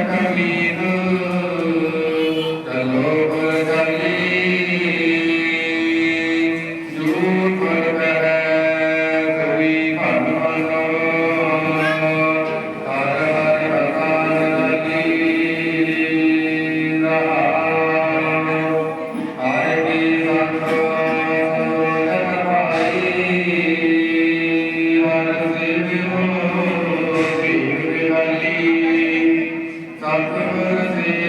ਗੁਰ ਸਤਿਗੁਰ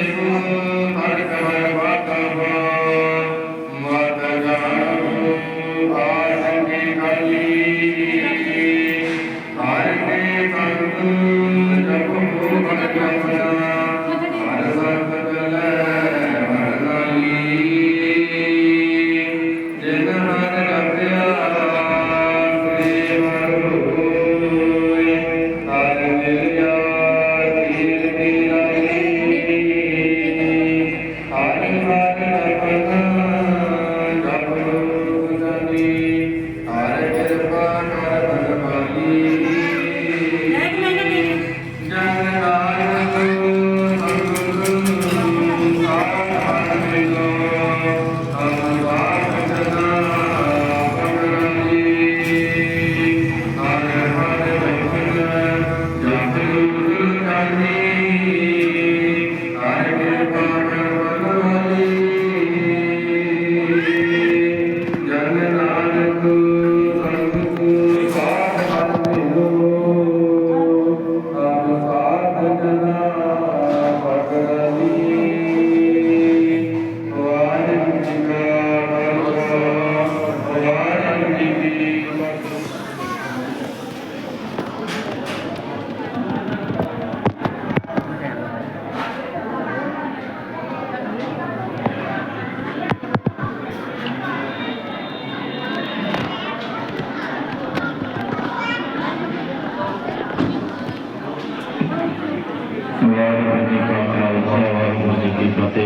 ਜੀ।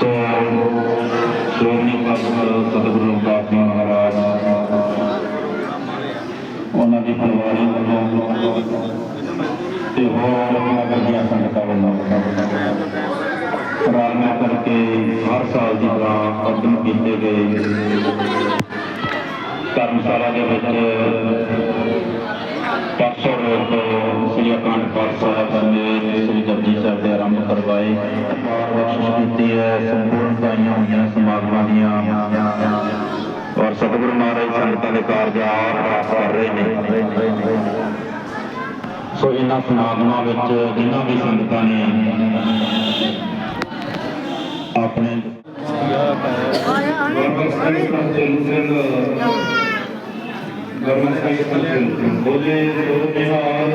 ਸੋ ਸ਼੍ਰੋਮਣੀ ਅਕਾਲੀ ਸਤਿਗੁਰੂ ਰਵਿਦਾਸ ਮਹਾਰਾਜ, ਉਹਨਾਂ ਦੀ ਪਰਿਵਾਰੀ ਵੱਲੋਂ ਤੇ ਹੋਰ ਨਗਰ ਦੀਆਂ ਸੰਗਤਾਂ ਵੱਲੋਂ ਪ੍ਰਾਰਥਨਾ ਕਰਕੇ ਹਰ ਸਾਲ ਦੀ ਤਰ੍ਹਾਂ ਉਦਮ ਕੀਤੇ ਗਏ ਧਰਮਸ਼ਾਲਾ ਦੇ ਵਿੱਚ ਪਰਸੋਂ ਰੋਜ਼ ਸ੍ਰੀ ਅਕਾਲ ਤਖਤ ਸਾਹਿਬ ਨੇ ਸ੍ਰੀ ਜਪਜੀ ਸਾਹਿਬ ਦੇ ਆਰੰਭ ਕਰਵਾਏ। ਬਖਸ਼ਿਸ਼ ਕੀਤੀ ਹੈ ਸੰਪੂਰਨ ਦਾਈਆਂ ਹੋਈਆਂ ਸਮਾਗਮਾਂ ਦੀਆਂ। ਔਰ ਸਤਿਗੁਰੂ ਮਹਾਰਾਜ ਸੰਗਤਾਂ ਦੇ ਕਾਰਜ ਆਪ ਪ੍ਰਾਪਤ ਕਰ ਰਹੇ ਨੇ। ਸੋ ਇਹਨਾਂ ਸਮਾਗਮਾਂ ਵਿੱਚ ਜਿਨ੍ਹਾਂ ਵੀ ਸੰਗਤਾਂ ਨੇ ਆਪਣੇ ਗੁਰਮੁਖ ਸਿੰਘ ਸੰਤਿਲ ਸਿੰਘ ਬੋਲੇ ਸੋ ਨਿਹਾਲ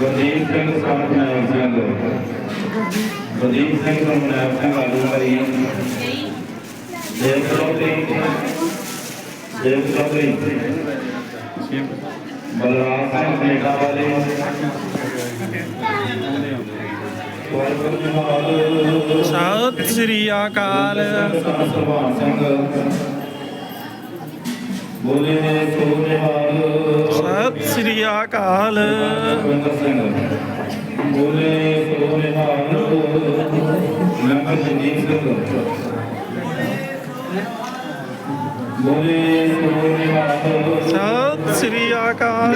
ਗੁਰਦੀਪ ਸਿੰਘ ਸਰਮਨੈਬ ਸਿੰਘ। ਗੁਰਦੀਪ ਸਿੰਘ ਸਰਮਨੈਬ ਸਿੰਘ ਆਲੂ ਭਰੀ ਦੇਵ ਚੌਧਰੀ ਦੇਵ ਚੌਧਰੀ ਬਲਰਾਮ ਸਿੰਘ ਕੈਨੇਡਾ ਵਾਲੇ। ਸਤਿ ਸ੍ਰੀ ਅਕਾਲ। ਸੁਭਾਨ ਸਿੰਘ ਬੋਲੇ ਸੋ ਨਿਹਾਲ ਸਤਿ ਸ੍ਰੀ ਅਕਾਲ। ਬੋਲੇ ਸੋ ਨਿਹਾਲ ਲੰਗਰ ਜਗਦੀਪ ਸਿੰਘ ਬੋਲੇ ਸੋ ਨਿਹਾਲ ਸਤਿ ਸ੍ਰੀ ਅਕਾਲ।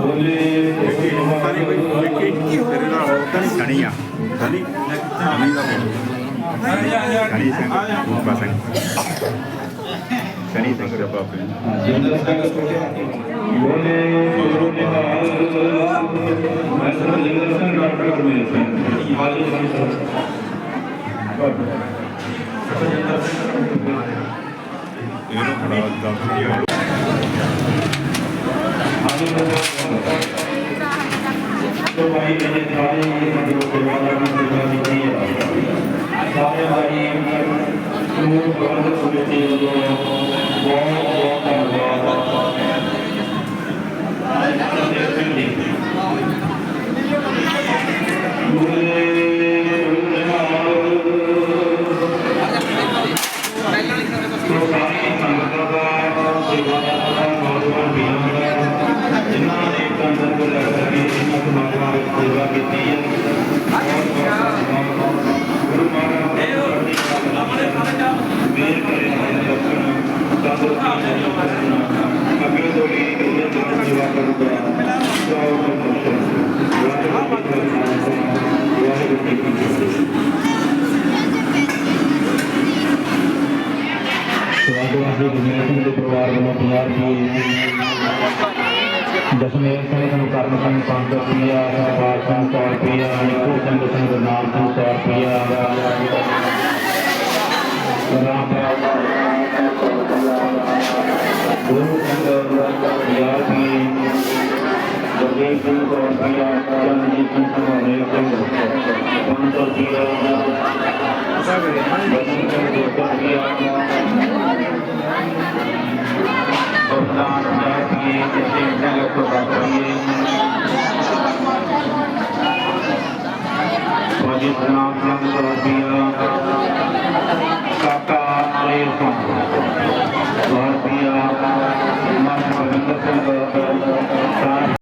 ਬੋਲੇ ਤੇਰੇ ਨਾਲ ਉਦਾਂ ਨਹੀਂ ਖਣੀ ਆ। ਖਾਲੀ ਖਾਣੀ ਦਾ ਬੋਲੇ। ਗੁਰੂ ਨਿਹਾਲ ਮੈਂ ਸਰ ਜਿੰਦਰ ਸਿੰਘ ਡਾਕਟਰ ਗੁਰਮੇਲ ਸਿੰਘ ਹਾਲੀ ਸਿੰਘ ਇਹਨੂੰ ਬੜਾ ਦਰਦ ਹੋਇਆ ਜੋ ਭਾਈ ਮੇਰੇ ਸਾਰੇ ਜੋ ਪਰਿਵਾਰਾਂ ਨੂੰ ਸੇਵਾ ਕੀਤੀ ਹੈ ਸਾਰੇ ਭਾਈ ਨੂੰ ਪ੍ਰਬੰਧਕ ਗੁਰਮੇਲ ਸਿੰਘ ਦੇ ਪਰਿਵਾਰ ਵੱਲੋਂ ਤਿਆਰ ਕੀ ਦਸ਼ਮੇਰ ਸਿੰਘ ਨੂੰ ਕਰਨ ਸਿੰਘ ਪੰਜ ਰੁਪਈਆ ਸਰਪਾਲ ਸਿੰਘ ਸੌ ਰੁਪਈਆ ਨਿੱਕੂ ਸਿੰਘ ਸਿੰਘ ਗੁਰਨਾਮ ਸਿੰਘ ਸੌ ਰੁਪਈਆ ਰਾਮ ਗੁਰੂ ਸਿੰਘ ਯਾਰ ਕੀ ਗੁਰਦੇਵ ਸਿੰਘ ਸੌ ਚੰਦਜੀਤ ਸਿੰਘ ਹਰੇਕ ਸਿੰਘ ਪੰਜ ਸੌ ਰੁਪਈਆ ਬਸੰਤ ਸਿੰਘ ਦੋ ਸੌ ਰੁਪਈਆ ਪ੍ਰਧਾਨ ਜਾਤੀ ਕਿਸੇ ਨੇ ਕੋ ਬਾਕੀ ਫੌਜੀ ਨਾਮ ਸਿੰਘ ਸਰਬੀਆ